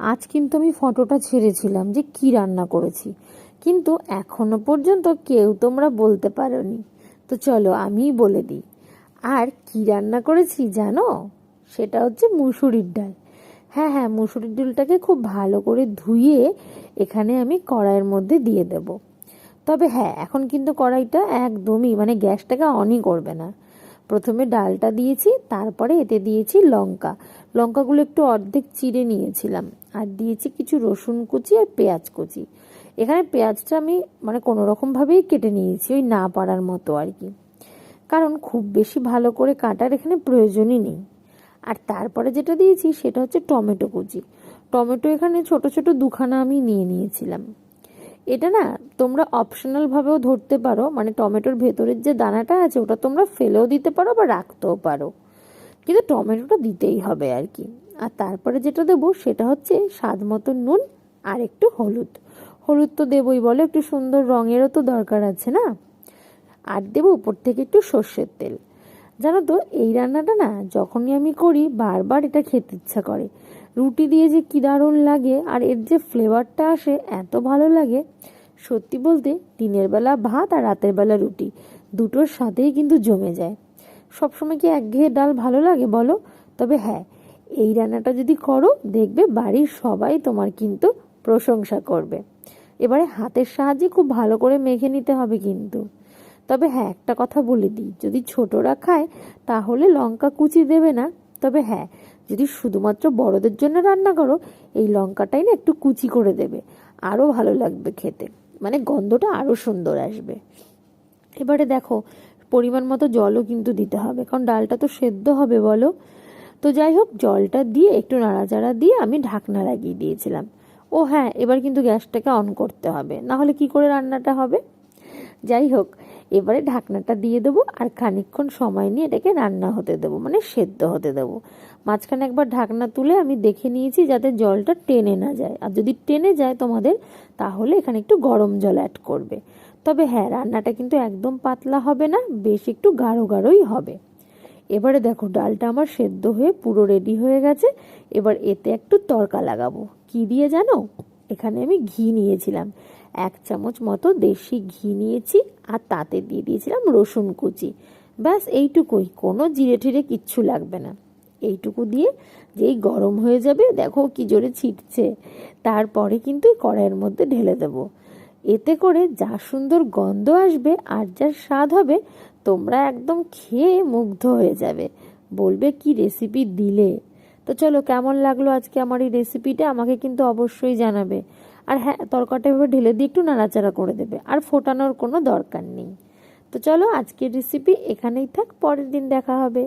আজ কিন্তু আমি ফটোটা ছেড়েছিলাম যে কি রান্না করেছি। কিন্তু এখনও পর্যন্ত কেউ তোমরা বলতে পারোনি। তো চলো আমিই বলে দিই। আর কি রান্না করেছি জানো? সেটা হচ্ছে মুসুরির ডাল। হ্যাঁ হ্যাঁ মুসুরির ডালটাকে খুব ভালো করে ধুয়ে এখানে আমি কড়াইয়ের মধ্যে দিয়ে দেব। তবে হ্যাঁ এখন কিন্তু কড়াইটা একদমই মানে গ্যাসটাকে অনই করবে না। প্রথমে ডালটা দিয়েছি, তারপরে এতে দিয়েছি লঙ্কা। লঙ্কাগুলো একটু অর্ধেক চিড়ে নিয়েছিলাম। আর দিয়েছি কিছু রসুন কুচি আর পেঁয়াজ কুচি। এখানে পেঁয়াজটা আমি মানে কোনো রকমভাবেই কেটে নিয়েছি, ওই না পারার মতো আর কি। কারণ খুব বেশি ভালো করে কাটার এখানে প্রয়োজনই নেই। আর তারপরে যেটা দিয়েছি সেটা হচ্ছে টমেটো কুচি। টমেটো এখানে ছোট ছোট দুখানা আমি নিয়ে নিয়েছিলাম। এটা না তোমরা অপশনাল ভাবেও ধরতে পারো মানে টমেটোর ভেতরের যে দানাটা আছে ওটা তোমরা ফেলেও দিতে পারো বা রাখতেও পারো। কিন্তু টমেটোটা দিতেই হবে আর কি। আর তারপরে যেটা দেবো সেটা হচ্ছে স্বাদ মতো নুন আর একটু হলুদ। হলুদ তো দেবই, বলো একটু সুন্দর রঙেরও তো দরকার আছে না? আর দেবো উপর থেকে একটু সর্ষের তেল। জানো তো এই রান্নাটা না যখনই আমি করি বারবার এটা খেতে ইচ্ছা করে। রুটি দিয়ে যে কী দারুণ লাগে, আর এর যে ফ্লেভারটা আসে এত ভালো লাগে। সত্যি বলতে দিনের বেলা ভাত আর রাতের বেলা রুটি, দুটোর সাথেই কিন্তু জমে যায়। সবসময় কি একঘেয়ে ডাল ভালো লাগে বলো? তবে হ্যাঁ এই রান্নাটা যদি করো, দেখবে বাড়ির সবাই তোমার কিন্তু প্রশংসা করবে। এবারে হাতের সাহায্যে খুব ভালো করে মেখে নিতে হবে কিন্তু। তবে হ্যাঁ একটা কথা বলে দিই, যদি ছোটরা খায়, তাহলে লঙ্কা কুচি দেবে না। তবে হ্যাঁ যদি শুধুমাত্র বড়দের জন্য রান্না করো, এই লঙ্কাটাই না একটু কুচি করে দেবে। আরও ভালো লাগবে খেতে। মানে গন্ধটা আরও সুন্দর আসবে। এবারে দেখো, পরিমাণ মতো জলও কিন্তু দিতে হবে। কারণ ডালটা তো সেদ্ধ হবে, বলো? তো যাই হোক, জলটা দিয়ে একটু নাড়াচাড়া দিয়ে আমি ঢাকনা লাগিয়ে দিয়েছিলাম। ও হ্যাঁ এবার কিন্তু গ্যাসটাকে অন করতে হবে। না হলে কি করে রান্নাটা হবে? যাই হোক এবারে ঢাকনাটা দিয়ে দেবো আর খানিকক্ষণ সময় নিয়ে এটাকে রান্না হতে দেবো মানে সেদ্ধ হতে দেবো। মাঝখানে একবার ঢাকনা তুলে আমি দেখে নিয়েছি যাতে জলটা টেনে না যায়। আর যদি টেনে যায় তোমাদের, তাহলে এখানে একটু গরম জল অ্যাড করবে। তবে হ্যাঁ রান্নাটা কিন্তু একদম পাতলা হবে না, বেশ একটু গাঢ় গাঢ়ই হবে। এবারে দেখো, ডালটা আমার সেদ্ধ হয়ে পুরো রেডি হয়ে গেছে। এবার এতে একটু তড়কা লাগাবো। কি দিয়ে জানো? এখানে আমি ঘি নিয়েছিলাম। এক চামচ মতো দেশি ঘি নিয়েছি আর তাতে দিয়ে দিয়েছিলাম রসুন কুচি। ব্যাস, এইটুকুই। কোনো জিরে ঠিরে কিচ্ছু লাগবে না। এইটুকু দিয়ে যেই গরম হয়ে যাবে, দেখো কি জোরে ছিটছে। তারপরে কিন্তু কড়াইয়ের মধ্যে ঢেলে দেবো। এতে করে যা সুন্দর গন্ধ আসবে আর যা স্বাদ হবে, তোমরা একদম খেয়ে মুগ্ধ হয়ে যাবে। বলবে, কি রেসিপি দিলে? তো চলো, কেমন লাগল আজকে আমার এই রেসিপিটা আমাকে কিন্তু অবশ্যই জানাবে। আর হ্যাঁ তরকাটা এভাবে ঢেলে দিয়ে একটু নাড়াচাড়া করে দেবে। আর ফোটানোর কোনো দরকার নেই। তো চলো আজকের রেসিপি এখানেই থাক, পরের দিন দেখা হবে।